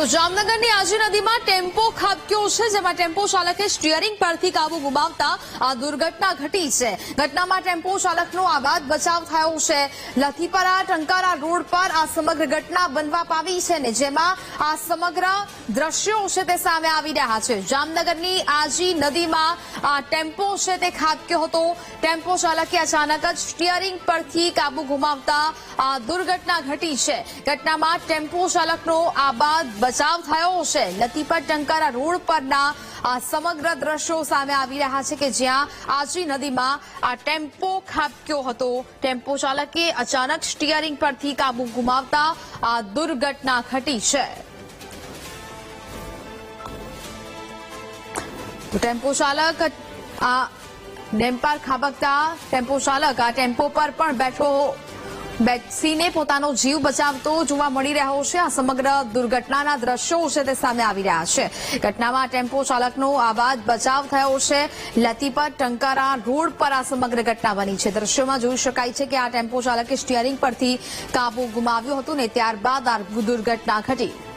તો જામનગરની આજી નદીમાં ટેમ્પો ખાબક્યો છે, જેમાં ટેમ્પો ચાલકે સ્ટીયરિંગ પરથી કાબુ ગુમાવતા આ દુર્ઘટના ઘટી છે. ઘટનામાં ટેમ્પો ચાલકનો આબાદ બચાવ થયો છે. લથીપરા ટંકારા રોડ પર આ સમગ્ર ઘટના બનવા પામી છે ને જેમાં આ સમગ્ર દ્રશ્યો છે તે સામે આવી રહ્યા છે. જામનગરની આજી નદીમાં આ ટેમ્પો છે તે ખાબક્યો હતો. ટેમ્પો ચાલકે અચાનક જ સ્ટીયરિંગ પરથી કાબુ ગુમાવતા આ દુર્ઘટના ઘટી છે. ઘટનામાં ટેમ્પો ચાલકનો આબાદ બચાવ થયો છે. લતીપર ટંકારા રોડ પરના આ સમગ્ર દ્રશ્યો સામે આવી રહ્યા છે કે જ્યાં આજી નદીમાં આ ટેમ્પો ખાબક્યો હતો. ટેમ્પો ચાલકે અચાનક સ્ટીયરિંગ પરથી કાબુ ગુમાવતા આ દુર્ઘટના ઘટી છે. ટેમ્પો ચાલક આ ડેમ્પર ખાબકતા ટેમ્પો ચાલક આ ટેમ્પો પર પણ બેઠો બેસીને પોતાનો જીવ બચાવતો જોવા મળી રહ્યો છે. આ સમગ્ર દુર્ઘટનાના દ્રશ્યો છે તે સામે આવી રહ્યા છે. ઘટનામાં ટેમ્પો ચાલકનો આબાદ બચાવ થયો છે. લતીપર ટંકારા રોડ પર આ સમગ્ર ઘટના બની છે. દ્રશ્યોમાં જોઈ શકાય છે કે આ ટેમ્પો ચાલકે સ્ટીયરિંગ પરથી કાબુ ગુમાવ્યો હતો ને ત્યારબાદ આ દુર્ઘટના ઘટી.